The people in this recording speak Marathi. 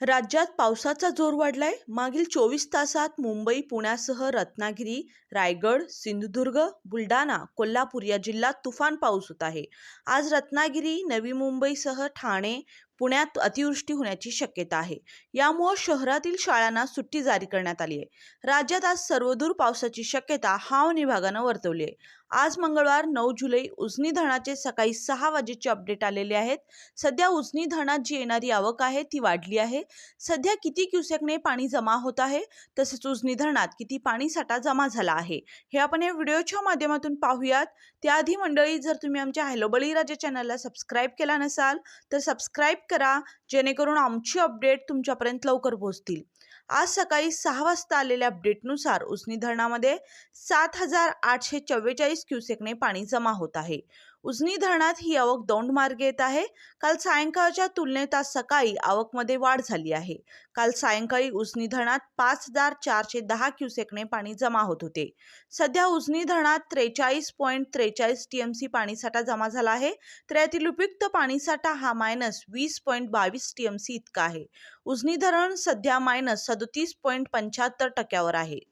राज्यात पावसाचा जोर वाढलाय. मागील चोवीस तासात मुंबई पुण्यासह रत्नागिरी रायगड सिंधुदुर्ग बुलढाणा कोल्हापूर या जिल्ह्यात तुफान पाऊस होत आहे. आज रत्नागिरी नवी मुंबईसह ठाणे पुण्यात अतिवृष्टी होण्याची शक्यता आहे. यामुळे शहरातील शाळांना सुट्टी जारी करण्यात आली आहे. राज्यात आज सर्वदूर पावसाची शक्यता हवामान विभागानं वर्तवली आहे. आज मंगळवार नऊ जुलै उजनी धरणाचे सकाळी सहा वाजेचे अपडेट आलेले आहेत. सध्या उजनी धरणात जी येणारी आवक आहे ती वाढली आहे. सध्या किती क्युसेकने पाणी जमा होत आहे तसेच उजनी धरणात किती पाणी साठा जमा झाला आहे हे आपण या व्हिडिओच्या माध्यमातून पाहूयात. त्याआधी मंडळी जर तुम्ही आमच्या हॅलो बळीराजा चॅनलला सबस्क्राईब केला नसाल तर सबस्क्राईब करा जेणेकरून आमची अपडेट तुमच्यापर्यंत लवकर पोहोचतील. आज सकाळी सहा वाजता आलेल्या अपडेटनुसार उसनी धरणामध्ये सात हजार आठशे चव्वेचाळीस क्युसेकने पाणी जमा होत आहे. उजनी धरणात ही आवक दौंड मार्गे येत आहे. काल सायंकाळच्या तुलनेत आज सकाळी आवकमध्ये वाढ झाली आहे. काल सायंकाळी उजनी धरणात पाच हजार चारशे दहा क्युसेकने पाणी जमा होत होते. सध्या उजनी धरणात त्रेचाळीस पॉईंट त्रेचाळीस टी एम सी पाणीसाठा जमा झाला आहे. तर यातील उपयुक्त पाणीसाठा हा मायनस वीस पॉईंट बावीस टी एम सी इतका आहे. उजनी धरण सध्या मायनस सदोतीस पॉईंट पंच्याहत्तर टक्क्यावर आहे.